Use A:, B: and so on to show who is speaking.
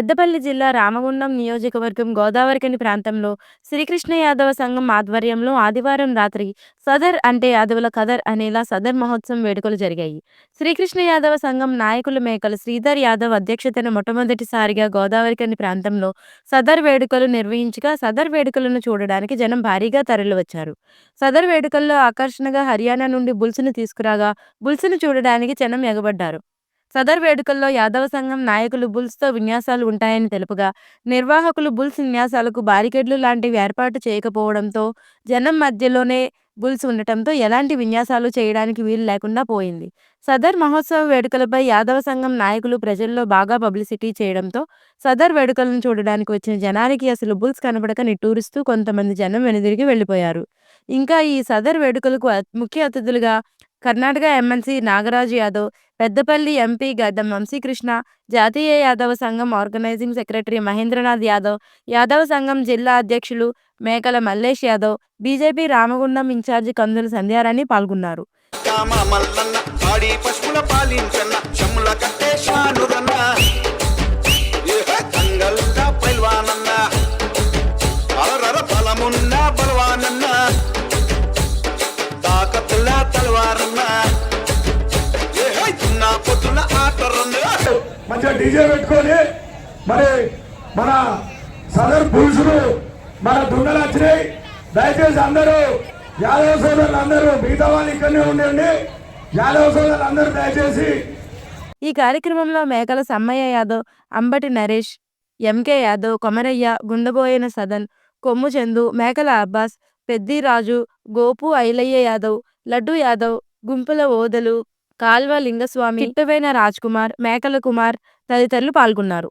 A: పెద్దపల్లి జిల్లా రామగుండం నియోజకవర్గం గోదావరికని ప్రాంతంలో శ్రీకృష్ణ యాదవ సంఘం ఆధ్వర్యంలో ఆదివారం రాత్రి సదర్ అంటే యాదవుల కదర్ అనేలా సదర్ మహోత్సవం వేడుకలు జరిగాయి. శ్రీకృష్ణ యాదవ సంఘం నాయకుల మేకల శ్రీధర్ యాదవ్ అధ్యక్షతన మొట్టమొదటిసారిగా గోదావరికని ప్రాంతంలో సదర్ వేడుకలు నిర్వహించగా సదర్ వేడుకలను చూడడానికి జనం భారీగా తరలివచ్చారు సదర్ వేడుకల్లో ఆకర్షణగా హర్యానా నుండి బుల్స్ను తీసుకురాగా బుల్స్ను చూడడానికి జనం ఎగబడ్డారు. సదర్ వేడుకల్లో యాదవ సంఘం నాయకులు బుల్స్తో విన్యాసాలు ఉంటాయని తెలుపగా నిర్వాహకులు బుల్స్ విన్యాసాలకు బారికేడ్లు లాంటివి ఏర్పాటు చేయకపోవడంతో జనం మధ్యలోనే బుల్స్ ఉండటంతో ఎలాంటి విన్యాసాలు చేయడానికి వీలు లేకుండా పోయింది. సదర్ మహోత్సవ వేడుకలపై యాదవ సంఘం నాయకులు ప్రజల్లో బాగా పబ్లిసిటీ చేయడంతో సదర్ వేడుకలను చూడడానికి వచ్చిన జనానికి అసలు బుల్స్ కనబడక నిట్టూరుస్తూ కొంతమంది జనం వెనుదిరిగి వెళ్ళిపోయారు. ఇంకా ఈ సదర్ వేడుకలకు ముఖ్య అతిథులుగా కర్ణాటక ఎమ్మెల్సీ నాగరాజు యాదవ్ పెద్దపల్లి ఎంపీ గద్దం వంశీకృష్ణ జాతీయ యాదవ సంఘం ఆర్గనైజింగ్ సెక్రటరీ మహేంద్రనాథ్ యాదవ్ యాదవ సంఘం జిల్లా అధ్యక్షులు మేకల మల్లేష్ యాదవ్ బీజేపీ రామగుండం ఇన్ఛార్జి కందుల సంధ్యారాణి పాల్గొన్నారు.
B: బలవానన్న.
C: మంచిగా డీజే పెట్టుకొని మరి మన సదర్ పురుషులు మన దుండలు వచ్చినాయి. దయచేసి అందరూ యాదవ సోదరులు అందరూ మిగతా వాళ్ళు ఇక్కడనే ఉండండి. యాదవ సోదరులు అందరూ దయచేసి
A: ఈ కార్యక్రమంలో మేకల సమ్మయ్య యాదవ్ అంబటి నరేష్ ఎంకే యాదవ్ కొమరయ్య గుండబోయిన సదన్ కొమ్ము చందు మేకల అబ్బాస్ పెద్దిరాజు గోపు ఐలయ్య యాదవ్ లడ్డు యాదవ్ గుంపుల ఓదలు కాల్వ లింగస్వామి కిట్టవేన రాజ్ కుమార్ మేకల కుమార్ తదితరులు పాల్గొన్నారు.